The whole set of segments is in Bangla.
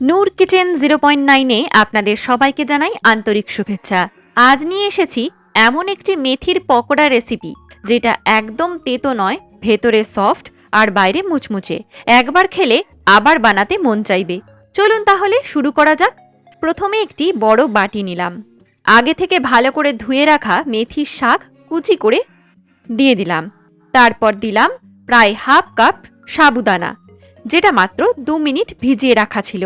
নূর কিচেন জিরো পয়েন্ট নাইনে আপনাদের সবাইকে জানাই আন্তরিক শুভেচ্ছা। আজ নিয়ে এসেছি এমন একটি মেথির পকোড়া রেসিপি, যেটা একদম তেতো নয়, ভেতরে সফট আর বাইরে মুচমুচে। একবার খেলে আবার বানাতে মন চাইবে। চলুন তাহলে শুরু করা যাক। প্রথমে একটি বড় বাটি নিলাম। আগে থেকে ভালো করে ধুয়ে রাখা মেথির শাক কুচি করে দিয়ে দিলাম। তারপর দিলাম প্রায় হাফ কাপ সাবুদানা, যেটা মাত্র দু মিনিট ভিজিয়ে রাখা ছিল।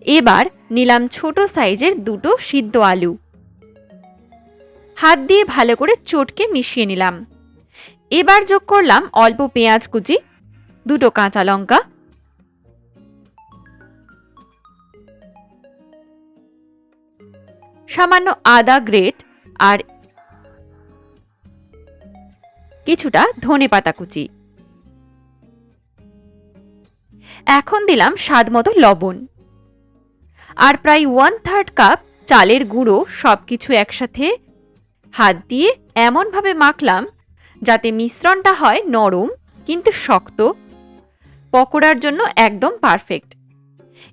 এবার নিলাম ছোট সাইজের দুটো সিদ্ধ আলু। হাত দিয়ে ভালো করে চটকে মিশিয়ে নিলাম। এবার যোগ করলাম অল্প পেঁয়াজ কুচি, দুটো কাঁচা লঙ্কা। সামান্য আদা গ্রেট আর কিছুটা ধনে পাতা কুচি। এখন দিলাম স্বাদ মতো লবণ। আর প্রায় ওয়ান থার্ড কাপ চালের গুঁড়ো সব কিছু একসাথে হাত দিয়ে এমনভাবে মাখলাম যাতে মিশ্রণটা হয় নরম কিন্তু শক্ত, পকোড়ার জন্য একদম পারফেক্ট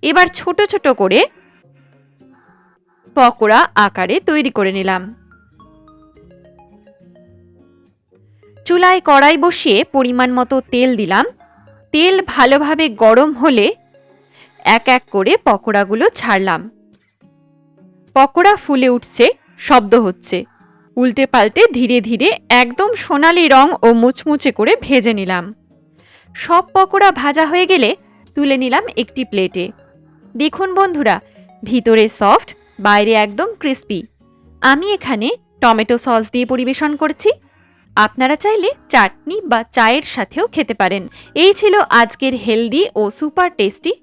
এবার ছোট ছোট করে পকোড়া আকারে তৈরি করে নিলাম। চুলায় কড়াই বসিয়ে পরিমাণ মতো তেল দিলাম। তেল ভালোভাবে গরম হলে এক এক করে পকোড়াগুলো ছাড়লাম। পকোড়া ফুলে উঠছে, শব্দ হচ্ছে। উল্টে পাল্টে ধীরে ধীরে একদম সোনালি রং ও মুচমুচে করে ভেজে নিলাম। সব পকোড়া ভাজা হয়ে গেলে তুলে নিলাম একটি প্লেটে। দেখুন বন্ধুরা, ভিতরে সফট, বাইরে একদম ক্রিস্পি। আমি এখানে টমেটো সস দিয়ে পরিবেশন করছি। আপনারা চাইলে চাটনি বা চায়ের সাথেও খেতে পারেন। এই ছিল আজকের হেলদি ও সুপার টেস্টি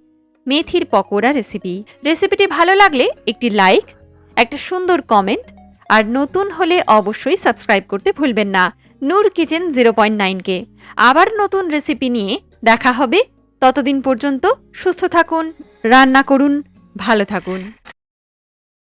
মেথির পকোড়া রেসিপি রেসিপিটি ভালো লাগলে একটি লাইক একটা সুন্দর কমেন্ট আর নতুন হলে অবশ্যই সাবস্ক্রাইব করতে ভুলবেন না। নূর কিচেন জিরো পয়েন্ট নাইনকে আবার নতুন রেসিপি নিয়ে দেখা হবে। ততদিন পর্যন্ত সুস্থ থাকুন, রান্না করুন, ভালো থাকুন।